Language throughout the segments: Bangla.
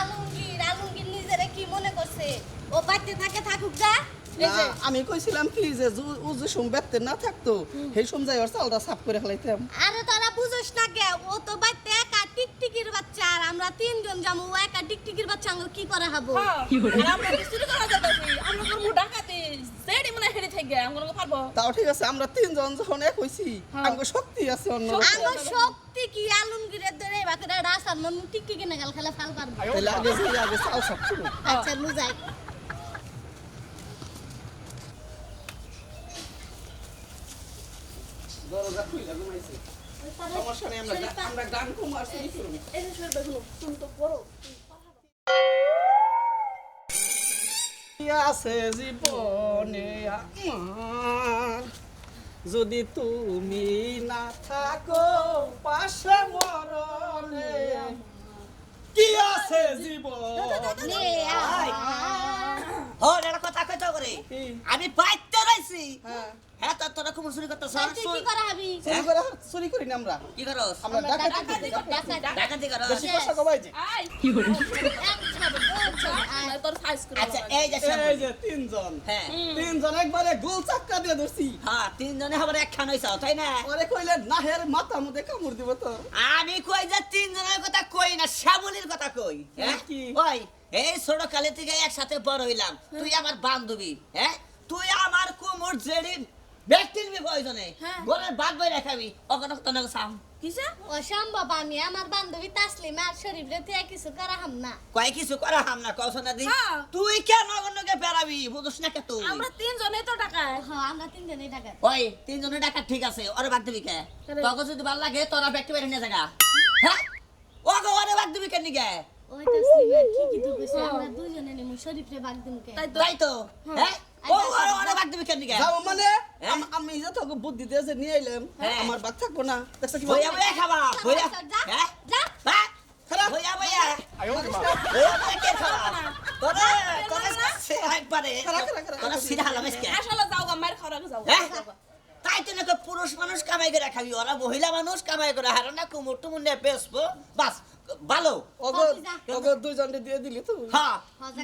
আলমগীর আলমগীর নিজেরে কি মনে করছে? ও বাড়িতে থাকে থাকুক যা। এই না, যে আমি কইছিলাম কি যে ও যে সোম না থাকতো সেই সোম যাই ওর চালটা সাফ করে ফেলাইতাম। আরে তারা বুঝোস না কে? ও তো বাড়িতে একা টিকটিকির বাচ্চা আর আমরা তিনজন যাব ও একা টিকটিকির বাচ্চা কি করে খাব আর আমরা কি করা আমরা করব ডাকাতি যেডি মনে হেডি থেকে আমরা পারব তাও ঠিক আছে আমরা তিনজন যখন এক হইছি আমাকে শক্তি আছে অন্য আঙ্গুর শক্তি কি? আলমগীরের ধরে বাকিরা রাস্তার মন টিকটিকি না গেল খেলা ফাল পারব। তাহলে আগে যে আগে চাল সাফ করুন আচ্ছা বুঝাই দরজা খুইলা ঘুমাইছে। সমস্যা নেই আমরা আমরা গান কম আর শুনি করুন এই শুয়ে দেখুন তুমি তো বড় আছে জীবনে আমার। যদি তুমি না থাকো পাশে মরণে কি আছে জীবন। এটা কথা কইতে করে? কি? আমি পাইতে রইছি। হ্ঁ হ্যাঁ তোরা খুব চুরি করতেছ। তাই তুই কি করা হবি? চুরি করে চুরি করি না আমরা। কি করস? আমরা আমরা ডাকাতি ডাকাতি করি। করস। বেশি পয়সা এক ছাড়ো, দু ছাড়ো, আয়। না, তোর সাইজ করে আচ্ছা এই যে এই যে তিনজন। হ্যাঁ। তিনজন একবারে গোল চাক্কা দিয়ে ধরছি। হ্যাঁ তিনজনে আবার একখান হইছ তাই না? ওরে কইলে নাহের মাথা মধ্যে কামড় দিব তো। আমি কই যে তিনজনের কথা কই না শ্যামলির কথা কই হ্যাঁ? কি? ওই এই ছোট কালে থেকে একসাথে বড় হইলাম। তুই আমার বান্ধবী হ্যাঁ? তুই আমার কুমুর জেডি ব্যক্তির প্রয়োজনে হ্যাঁ। বাদ বই রাখাবি অগনক তনক সাম কিসে? অসম্ভব আমি আমার বান্ধবী তাসলিম আর শরীফ রে তুই কিছু করা হাম না। কয় কিছু করা হাম না কৌশনা দি। হ্যাঁ। তুই কেন অগনকে বেড়াবি বুঝছ না কে তুই? আমরা তিনজনে তো টাকায় হ্যাঁ আমরা তিনজনেই টাকা ওই তিনজনে ডাকা ঠিক আছে ওরে বাদ দিবি কে? তোকে যদি ভালো লাগে তোরা ব্যক্তি বেরিয়ে নিয়ে জায়গা হ্যাঁ? ওকে ওরে বাদ দিবি কেন নিগে ওই তাসলিম কি কি তো কইছে আমরা দুজনে নিমু শরীফ রে বাগ দিমু কে তাই তো। তাই তো। হ্যাঁ? মানে? আমি যে তোকে বুদ্ধি দিয়ে নিয়ে এলাম। আমার বাদ থাকব না। দেখছ কি ভইয়া ভইয়া খাবা ভইয়া হ্যাঁ? খারাপ। ভইয়া ভইয়া আয়ো ভইয়া ভইয়া কে খাবা তোরে তোরে সে একবারে। খারা, খারা, খারা। তোরা সিধা হালাম এসকে। আসলে যাও গা মার খাওয়া যাও হ্যাঁ? তাই তো নাকি পুরুষ মানুষ কামাই করে খাবি? ওরা মহিলা মানুষ কামাই করে হারে না কুমুর টুমুর নিয়ে বেসবো বাস। ভালো যা। ওগো দুইজনে দিয়ে দিলি তুই হ্যাঁ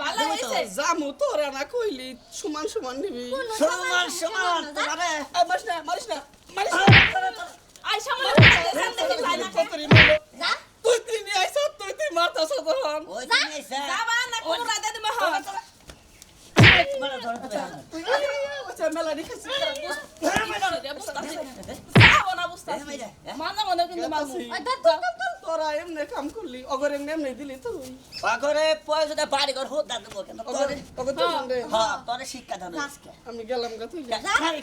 ভালো হইছে জামু তোরা না কইলি সমান সমান নিবি সমান সমান এই, মারিস না মারিস না মারিস না আই সামনে সামনে দেখে যাই না মনে যা তুই তুই নিয়ে আইছ তুই তুই মারতাছ তখন ওই দিন এসে যাবা না কোন রাতে হ্যাঁ। ওইটা মেলাডি খাইছি যাও না বুঝতাছি মাঝে মধ্যে কিন্তু মামু তোরা এমনি কাম করলি অগর এমনি এমনি দিলি তুই। পাগরে পয়সাটা বাড়ি ঘর হোক দাঁত দেবো কেন? অগর অগর রে হ্যাঁ তোরে শিক্ষা দাও আজকে আমি গেলাম গা তুই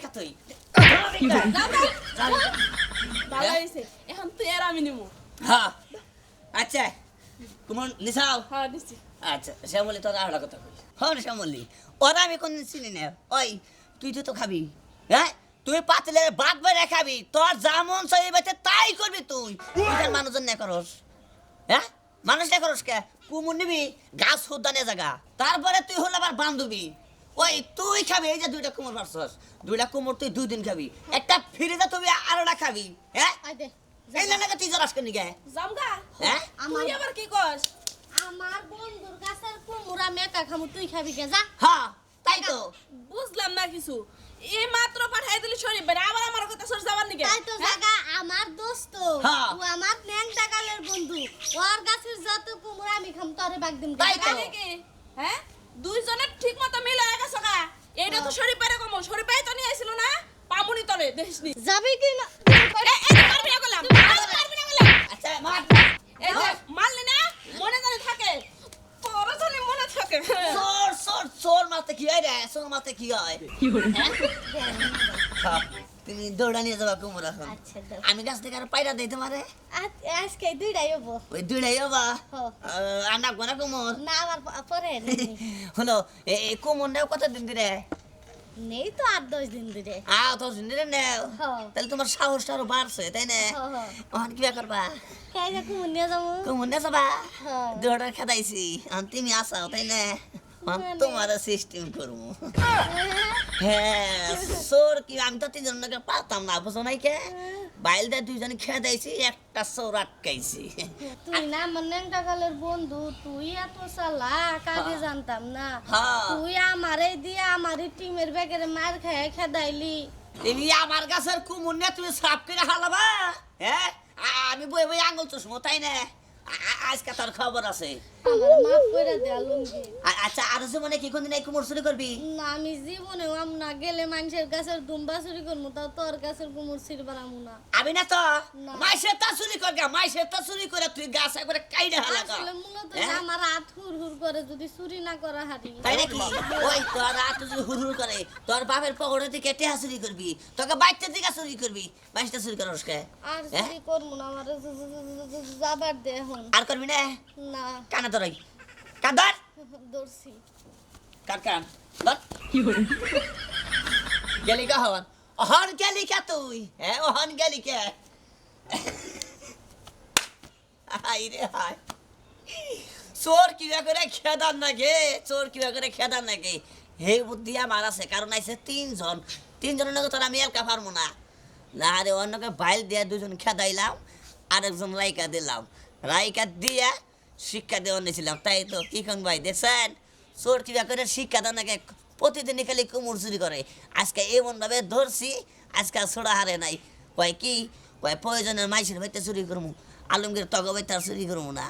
খাতুই ভালো হইছে। এখন তুই আর আমি নিমু। হ্যাঁ আচ্ছা কুমন নিসাও হ্যাঁ দিছি আচ্ছা শ্যামলি তোর আহলা কথা কই হন শ্যামলি ওরা আমি কোন চিনি না। ওই তুই তো তো খাবি। হ্যাঁ? তুই পাতলে বাদ বেড়ে খাবি তোর যেমন চাইবে তাই করবি তুই। মানুষজন না করস। হ্যাঁ? মানুষ না করস কে? কুমুর নিবি গাছ হুদানে জায়গা তারপরে তুই হল আবার বান্ধবী। ওই তুই খাবি এই যে দুইটা কুমোর পারছস। দুইটা কুমোর তুই দুই দিন খাবি। একটা ফিরে তুমি আরোটা খাবি। হ্যাঁ? এই না তুই জরাস কেন গে? জামগা? হ্যাঁ? তুই আবার কি কস আমার বন্ধুর গাছের কুমড়া মেকা খামু তুই খাবি কে যা। হ্যাঁ। তাই তো বুঝলাম না কিছু। এই মাত্র পাঠাই দিলি শরীফ বেড়ে আবার আমার কথা সর যাবার নিকে তাই তো জায়গা আমার দোস্ত। হ্যাঁ। ও আমার ন্যাংটা কালের বন্ধু। ওর গাছের যত কুমড়া আমি খাম তোরে বাগ দিম। তাই তো। হ্যাঁ? দুইজনের ঠিক মতো মিলে গেছে গা। এইটা তো শরীফ বেড়ে কমো। শরীফ তো নিয়ে আইছিল না? পামুনি তরে দেখিসনি যাবি কি না? পারবি না কইলাম পারবি না কইলাম আচ্ছা মার এই মারলি না? মনে জানি থাকে। তোর জানি মনে থাকে। চোর চোর মারতে কি হয় রে চোর মারতে কি হয় হ্যাঁ? তুমি দৌড়া নিয়ে যাবা কুমোর এখন আচ্ছা আমি গাছ থেকে আর পায়রা দিই তোমারে আজ- আজকে দুইটাই হব ওই দৌড়াই যাবা হ। আর নাকবো না কুমোর না আমার পরে হলো এই কুমোর নেও কত দিন দিলে নেই তো আট দশ দিন ধরে আও তো দিনে নেও হ্যাঁ। তাহলে তোমার সাহসটা আরও বাড়ছে তাই না। এখন কি করবা কুমড় নিয়ে যাব কুমোর নিয়ে যাবা হ্যাঁ। খেদাইছি তুমি আসাও তাই না তোমার সিস্টেম করব। হ্যাঁ সোর কি? আমি তো তিনজনকে পারতাম না বুঝো নাই কে? বাইল দিয়ে দুইজন খেয়ে দিয়েছি একটা সোর আটকাইছি। তুই না ন্যাংটা কালের বন্ধু তুই এত চালাক আগে জানতাম না। হ্যাঁ। তুই আমারে দিয়ে আমারই টিমের ব্যাগের মার খেয়ে খেদাইলি তুমি আমার গাছের কুমুর নিয়ে তুমি সাপ করে হালাবা? হ্যাঁ? আমি বই বই আঙুল চুষমো তাই না? আজকে তোর খবর আছে। আচ্ছা আর জীবনে কি কোনদিন এই কুমোর চুরি করবি না আমি জীবনেও আম না গেলে মানুষের গাছের দুম্বা চুরি করব তাও তোর গাছের কুমুর না আমি না তো না। মাইসের তা চুরি কর গা মাইসের তা চুরি করে তুই গাছ একবারে কাইড়ে হালাগা আসলে মূলত হ্যাঁ? আমার হাত হুর হুর করে যদি চুরি না করা হারি তাই নাকি ওই তোর রাত যদি হুড় করে তোর বাপের পকড়ে থেকে টেহা চুরি করবি তোকে বাইতে দিকে চুরি করবি বাইশটা চুরি করস কে আর হ্যাঁ? চুরি করব না আমার যাবার দে এখন আর করবি না না কানা তোর কাদার দর্শি কান কান ধর। গেলি কা হন। অহন গেলি কে তুই। হ্যাঁ অহন গেলি কে হাই রে হাই। চোর কিবা করে খেদান নাকি? চোর কিবা করে খেদান নাকি? হে বুদ্ধি আমার আছে কারণ আইছে তিনজন। তিনজনের নাকি তোর আমি একা পারব না। না রে অন্যকে বাইল দিয়ে দুজন খেদাইলাম আরেকজন রাইকা দিলাম রাইকা দিয়ে শিক্ষা দেওয়া নিয়েছিলাম, তাই তো? কি কন ভাই? দেখছেন চোর কিবা করে শিক্ষা দেওয়া নাকি প্রতিদিনই খালি কুমুর চুরি করে। আজকে এমনভাবে ধরছি, আজকে ছোড়া হারে নাই। কয় কি? কয়, প্রয়োজনের মাইসের ভাইতে চুরি করব আলমগীর তগবাই তার চুরি করব না।